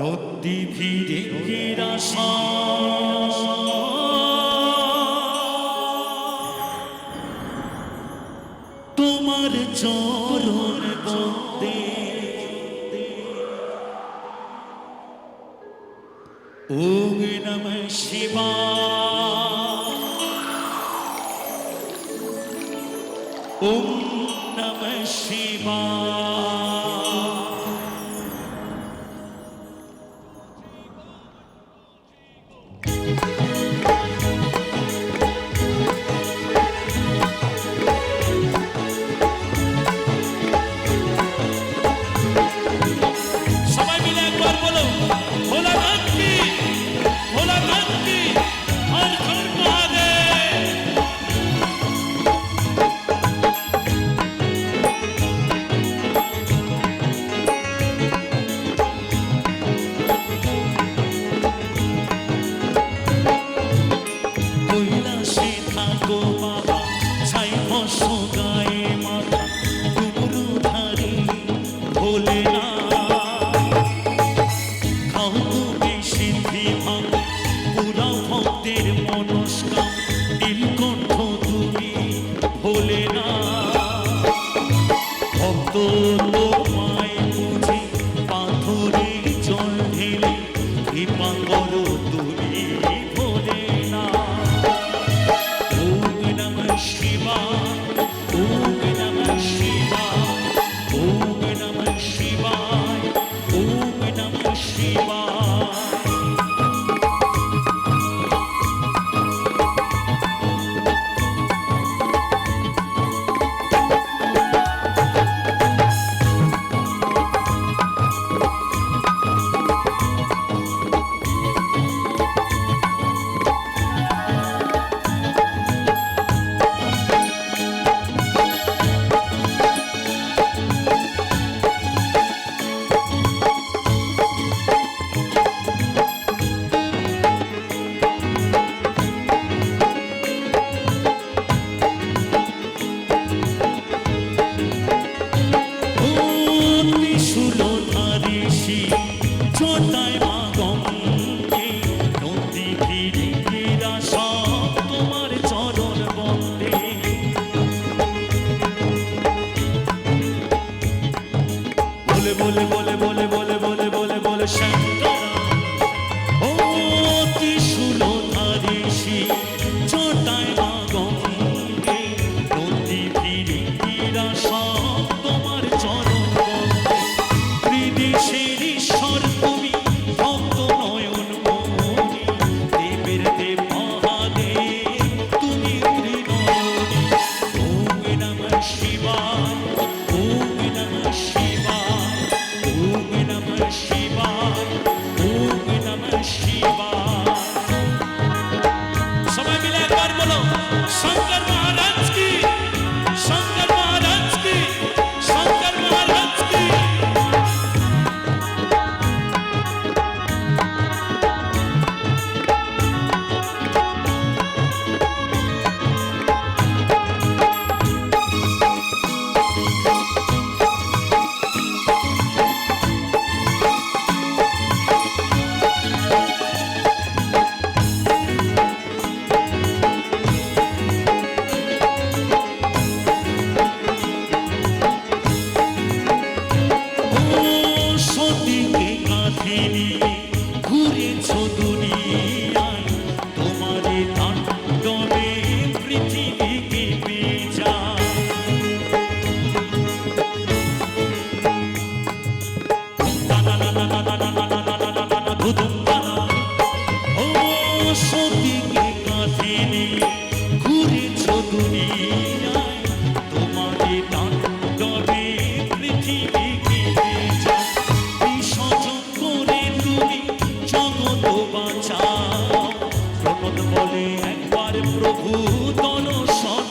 নদী ভিড়ে ঘেরা তোমার চরণ বন্দে। ওম নম শিবা ওম নম শিবা Martini. নূতন সন